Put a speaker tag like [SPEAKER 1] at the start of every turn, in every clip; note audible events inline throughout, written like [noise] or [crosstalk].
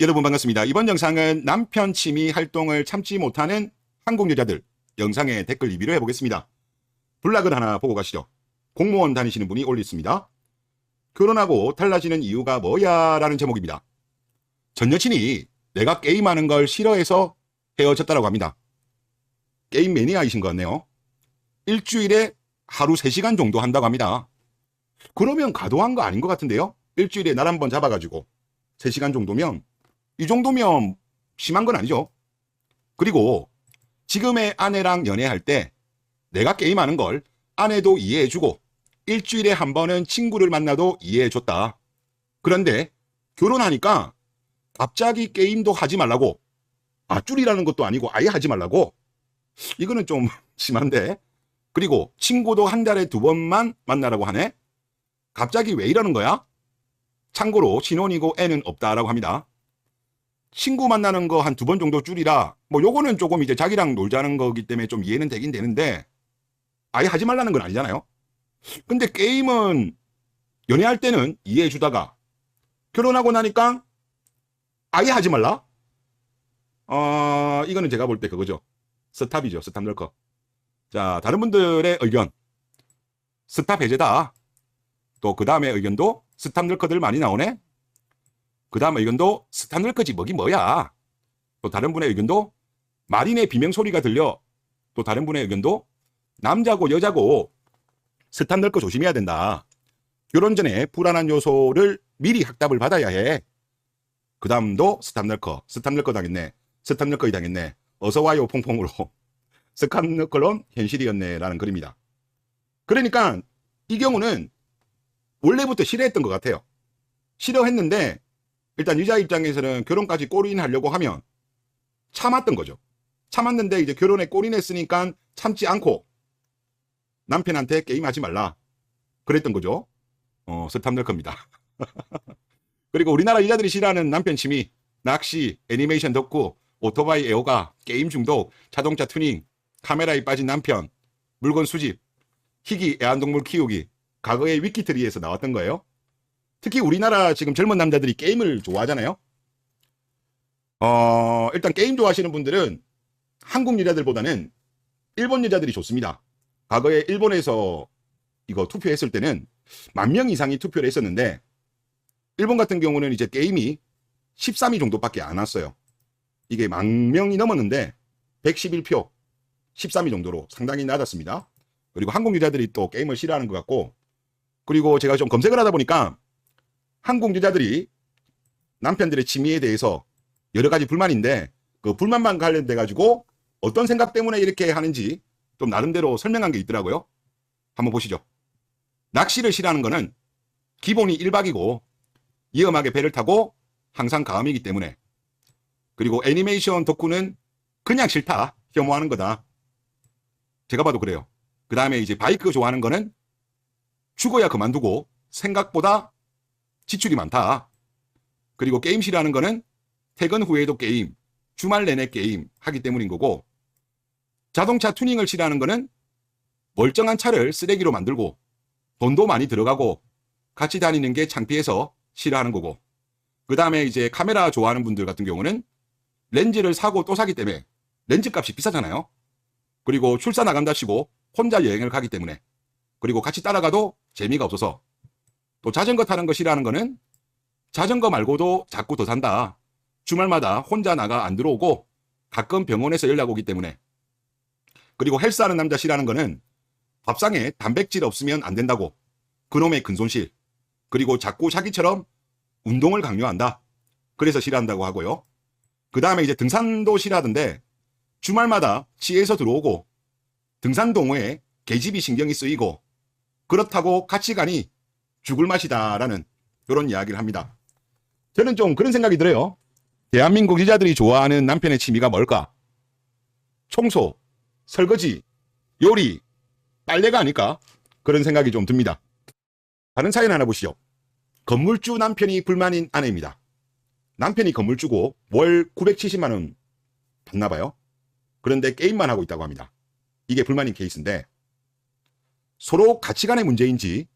[SPEAKER 1] 여러분 반갑습니다. 이번 영상은 남편 취미 활동을 참지 못하는 한국 여자들 영상에 댓글 리뷰를 해보겠습니다. 블락을 하나 보고 가시죠. 공무원 다니시는 분이 올렸습니다. 결혼하고 달라지는 이유가 뭐야? 라는 제목입니다. 전 여친이 내가 게임하는 걸 싫어해서 헤어졌다라고 합니다. 게임 매니아이신 것 같네요. 일주일에 하루 3시간 정도 한다고 합니다. 그러면 과도한 거 아닌 것 같은데요? 일주일에 날 한 번 잡아가지고 3시간 정도면 이 정도면 심한 건 아니죠. 그리고 지금의 아내랑 연애할 때 내가 게임하는 걸 아내도 이해해주고 일주일에 한 번은 친구를 만나도 이해해줬다. 그런데 결혼하니까 갑자기 게임도 하지 말라고 아 줄이라는 것도 아니고 아예 하지 말라고 이거는 좀 [laughs] 심한데 그리고 친구도 한 달에 두 번만 만나라고 하네 갑자기 왜 이러는 거야? 참고로 신혼이고 애는 없다라고 합니다. 친구 만나는 거 한 두 번 정도 줄이라 뭐 요거는 조금 이제 자기랑 놀자는 거기 때문에 좀 이해는 되긴 되는데 아예 하지 말라는 건 아니잖아요. 근데 게임은 연애할 때는 이해해 주다가 결혼하고 나니까 아예 하지 말라? 어, 이거는 제가 볼 때 그거죠. 스탑이죠. 스탑 널커. 자, 다른 분들의 의견. 스탑 해제다. 또 그 다음에 의견도 스탑 널커들 많이 나오네. 그 다음 의견도 널커지 뭐기 뭐야. 또 다른 분의 의견도 마린의 비명 소리가 들려. 또 다른 분의 의견도 남자고 여자고 스탑 널커 조심해야 된다. 결혼 전에 불안한 요소를 미리 확답을 받아야 해. 그 다음도 스탑 널커. 스탑 널커 당했네. 스탑 널커이 당했네. 어서 와요 퐁퐁으로. [laughs] 스탑 널커론 현실이었네. 라는 글입니다. 그러니까 이 경우는 원래부터 싫어했던 것 같아요. 싫어했는데 일단 여자 입장에서는 결혼까지 꼬린하려고 하면 참았던 거죠. 참았는데 이제 결혼에 꼬린했으니까 참지 않고 남편한테 게임하지 말라. 그랬던 거죠. 어, 스탑 널커입니다. [laughs] 그리고 우리나라 여자들이 싫어하는 남편 취미, 낚시, 애니메이션 덕후, 오토바이 애호가, 게임 중독, 자동차 튜닝, 카메라에 빠진 남편, 물건 수집, 희귀 애완동물 키우기, 과거의 위키트리에서 나왔던 거예요. 특히 우리나라 지금 젊은 남자들이 게임을 좋아하잖아요. 어, 일단 게임 좋아하시는 분들은 한국 여자들보다는 일본 여자들이 좋습니다. 과거에 일본에서 이거 투표했을 때는 만 명 이상이 투표를 했었는데 일본 같은 경우는 이제 게임이 13위 정도밖에 안 왔어요. 이게 만 명이 넘었는데 111표 13위 정도로 상당히 낮았습니다. 그리고 한국 여자들이 또 게임을 싫어하는 것 같고 그리고 제가 좀 검색을 하다 보니까 한국 여자들이 남편들의 취미에 대해서 여러 가지 불만인데 그 불만만 관련돼 가지고 어떤 생각 때문에 이렇게 하는지 좀 나름대로 설명한 게 있더라고요. 한번 보시죠. 낚시를 싫어하는 거는 기본이 1박이고 위험하게 배를 타고 항상 가음이기 때문에 그리고 애니메이션 덕후는 그냥 싫다 혐오하는 거다. 제가 봐도 그래요. 그 다음에 이제 바이크 좋아하는 거는 죽어야 그만두고 생각보다 지출이 많다. 그리고 게임 싫어하는 거는 퇴근 후에도 게임, 주말 내내 게임 하기 때문인 거고 자동차 튜닝을 싫어하는 거는 멀쩡한 차를 쓰레기로 만들고 돈도 많이 들어가고 같이 다니는 게 창피해서 싫어하는 거고 그 다음에 이제 카메라 좋아하는 분들 같은 경우는 렌즈를 사고 또 사기 때문에 렌즈 값이 비싸잖아요. 그리고 출사 나간다시고 혼자 여행을 가기 때문에 그리고 같이 따라가도 재미가 없어서 또 자전거 타는 거 싫어하는 거는 자전거 말고도 자꾸 더 산다. 주말마다 혼자 나가 안 들어오고 가끔 병원에서 연락 오기 때문에 그리고 헬스하는 남자 싫어하는 거는 밥상에 단백질 없으면 안 된다고 그놈의 근손실 그리고 자꾸 자기처럼 운동을 강요한다. 그래서 싫어한다고 하고요. 그 다음에 이제 등산도 싫어하던데 주말마다 치에서 들어오고 등산 동호회 계집이 신경이 쓰이고 그렇다고 같이 가니 죽을 맛이다라는 그런 이야기를 합니다. 저는 좀 그런 생각이 들어요. 대한민국 여자들이 좋아하는 남편의 취미가 뭘까? 청소, 설거지, 요리, 빨래가 아닐까? 그런 생각이 좀 듭니다. 다른 사연 하나 보시죠. 건물주 남편이 불만인 아내입니다. 남편이 건물주고 월 970만 원 받나 봐요. 그런데 게임만 하고 있다고 합니다. 이게 불만인 케이스인데 서로 가치관의 문제인지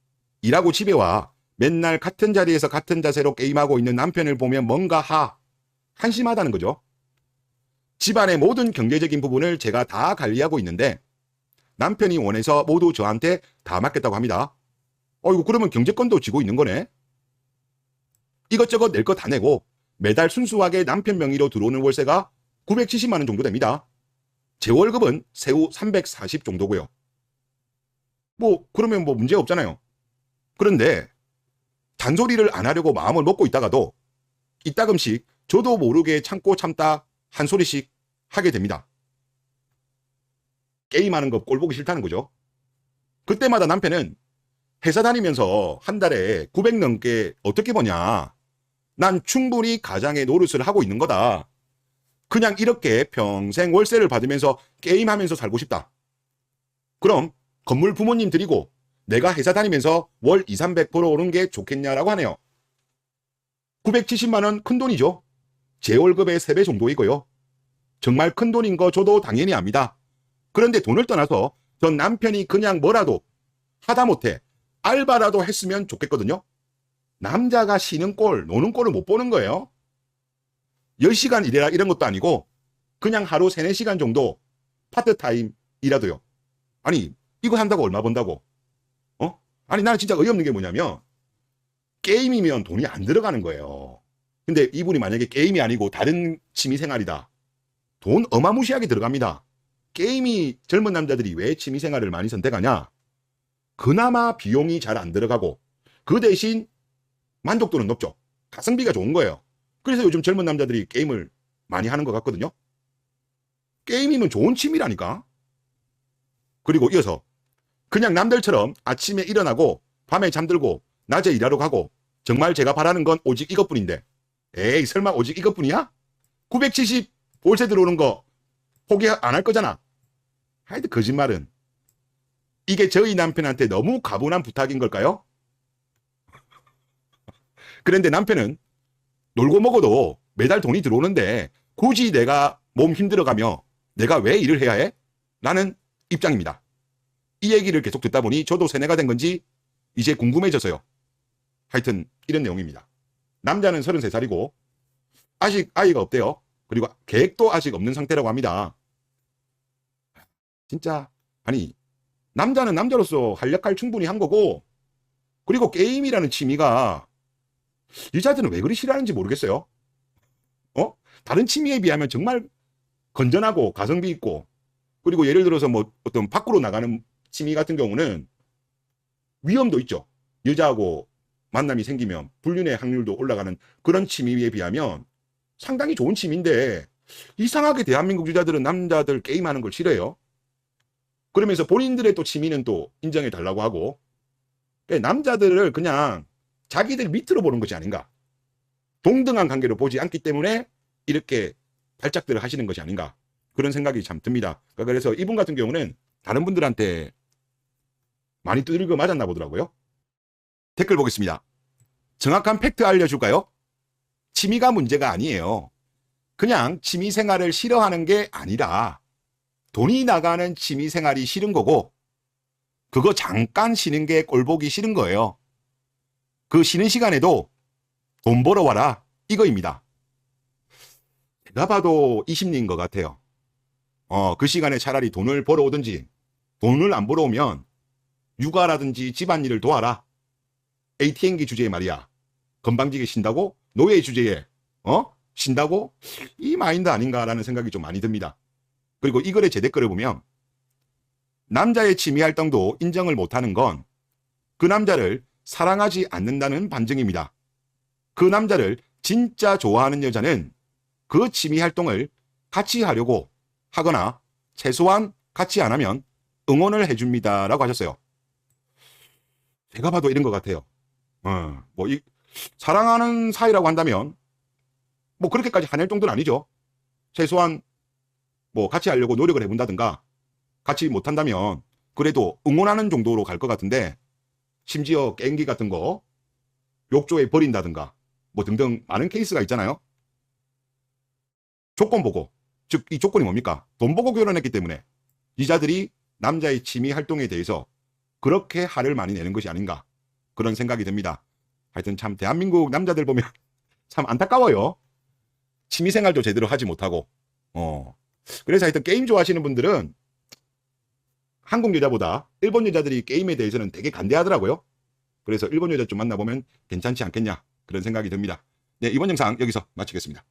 [SPEAKER 1] 일하고 집에 와 맨날 같은 자리에서 같은 자세로 게임하고 있는 남편을 보면 뭔가 하 한심하다는 거죠. 집안의 모든 경제적인 부분을 제가 다 관리하고 있는데 남편이 원해서 모두 저한테 다 맡겠다고 합니다. 어이구 그러면 경제권도 쥐고 있는 거네. 이것저것 낼 거 다 내고 매달 순수하게 남편 명의로 들어오는 월세가 970만 원 정도 됩니다. 제 월급은 세후 340 정도고요. 뭐 그러면 뭐 문제 없잖아요. 그런데 잔소리를 안 하려고 마음을 먹고 있다가도 이따금씩 저도 모르게 참고 참다 한 소리씩 하게 됩니다. 게임하는 거 꼴보기 싫다는 거죠. 그때마다 남편은 회사 다니면서 한 달에 900 넘게 어떻게 버냐. 난 충분히 가장의 노릇을 하고 있는 거다. 그냥 이렇게 평생 월세를 받으면서 게임하면서 살고 싶다. 그럼 건물 부모님 드리고 내가 회사 다니면서 월 2, 300 벌어오는 게 좋겠냐라고 하네요. 970만 원 큰 돈이죠. 제 월급의 3배 정도이고요. 정말 큰 돈인 거 저도 당연히 압니다. 그런데 돈을 떠나서 전 남편이 그냥 뭐라도 하다못해 알바라도 했으면 좋겠거든요. 남자가 쉬는 꼴, 노는 꼴을 못 보는 거예요. 10시간 일해라 이런 것도 아니고 그냥 하루 3, 4시간 정도 파트타임 일하도요. 아니 이거 한다고 얼마 번다고? 어? 아니 나는 진짜 어이없는 게 뭐냐면 게임이면 돈이 안 들어가는 거예요. 근데 이분이 만약에 게임이 아니고 다른 취미 생활이다. 돈 어마무시하게 들어갑니다. 게임이 젊은 남자들이 왜 취미 생활을 많이 선택하냐? 그나마 비용이 잘 안 들어가고 그 대신 만족도는 높죠. 가성비가 좋은 거예요. 그래서 요즘 젊은 남자들이 게임을 많이 하는 것 같거든요. 게임이면 좋은 취미라니까. 그리고 이어서 그냥 남들처럼 아침에 일어나고 밤에 잠들고 낮에 일하러 가고 정말 제가 바라는 건 오직 이것뿐인데 에이 설마 오직 이것뿐이야? 970 월세 들어오는 거 포기 안 할 거잖아. 하여튼 거짓말은 이게 저희 남편한테 너무 가분한 부탁인 걸까요? [laughs] 그런데 남편은 놀고 먹어도 매달 돈이 들어오는데 굳이 내가 몸 힘들어가며 내가 왜 일을 해야 해? 라는 입장입니다. 이 얘기를 계속 듣다 보니 저도 세뇌가 된 건지 이제 궁금해져서요. 하여튼 이런 내용입니다. 남자는 33살이고 아직 아이가 없대요. 그리고 계획도 아직 없는 상태라고 합니다. 진짜 아니 남자는 남자로서 할 역할 충분히 한 거고 그리고 게임이라는 취미가 여자들은 왜 그리 싫어하는지 모르겠어요. 어? 다른 취미에 비하면 정말 건전하고 가성비 있고 그리고 예를 들어서 뭐 어떤 밖으로 나가는 취미 같은 경우는 위험도 있죠. 여자하고 만남이 생기면 불륜의 확률도 올라가는 그런 취미에 비하면 상당히 좋은 취미인데 이상하게 대한민국 여자들은 남자들 게임하는 걸 싫어해요. 그러면서 본인들의 또 취미는 또 인정해 달라고 하고 그러니까 남자들을 그냥 자기들 밑으로 보는 것이 아닌가. 동등한 관계로 보지 않기 때문에 이렇게 발작들을 하시는 것이 아닌가. 그런 생각이 참 듭니다. 그러니까 그래서 이분 같은 경우는 다른 분들한테 많이 두들겨 맞았나 보더라고요. 댓글 보겠습니다. 정확한 팩트 알려줄까요? 취미가 문제가 아니에요. 그냥 취미 생활을 싫어하는 게 아니라 돈이 나가는 취미 생활이 싫은 거고 그거 잠깐 쉬는 게 꼴보기 싫은 거예요. 그 쉬는 시간에도 돈 벌어 와라 이거입니다. 제가 봐도 이 심리인 것 같아요. 어, 그 시간에 차라리 돈을 벌어오든지 돈을 안 벌어오면 육아라든지 집안일을 도와라. ATM기 주제에 말이야. 건방지게 쉰다고? 노예 주제에 어? 쉰다고? 이 마인드 아닌가라는 생각이 좀 많이 듭니다. 그리고 이 글의 제 댓글을 보면 남자의 취미 활동도 인정을 못하는 건 그 남자를 사랑하지 않는다는 반증입니다. 그 남자를 진짜 좋아하는 여자는 그 취미 활동을 같이 하려고 하거나 최소한 같이 안 하면 응원을 해줍니다. 라고 하셨어요. 제가 봐도 이런 것 같아요. 어, 뭐, 이, 사랑하는 사이라고 한다면, 뭐, 그렇게까지 한일 정도는 아니죠. 최소한, 뭐, 같이 하려고 노력을 해본다든가, 같이 못한다면, 그래도 응원하는 정도로 갈 것 같은데, 심지어 깽기 같은 거, 욕조에 버린다든가, 뭐 등등 많은 케이스가 있잖아요. 조건 보고, 즉, 이 조건이 뭡니까? 돈 보고 결혼했기 때문에, 이자들이 남자의 취미 활동에 대해서 그렇게 화를 많이 내는 것이 아닌가. 그런 생각이 듭니다. 하여튼 참 대한민국 남자들 보면 [laughs] 참 안타까워요. 취미생활도 제대로 하지 못하고 어 그래서 하여튼 게임 좋아하시는 분들은 한국 여자보다 일본 여자들이 게임에 대해서는 되게 간대하더라고요. 그래서 일본 여자 좀 만나보면 괜찮지 않겠냐 그런 생각이 듭니다. 네 이번 영상 여기서 마치겠습니다.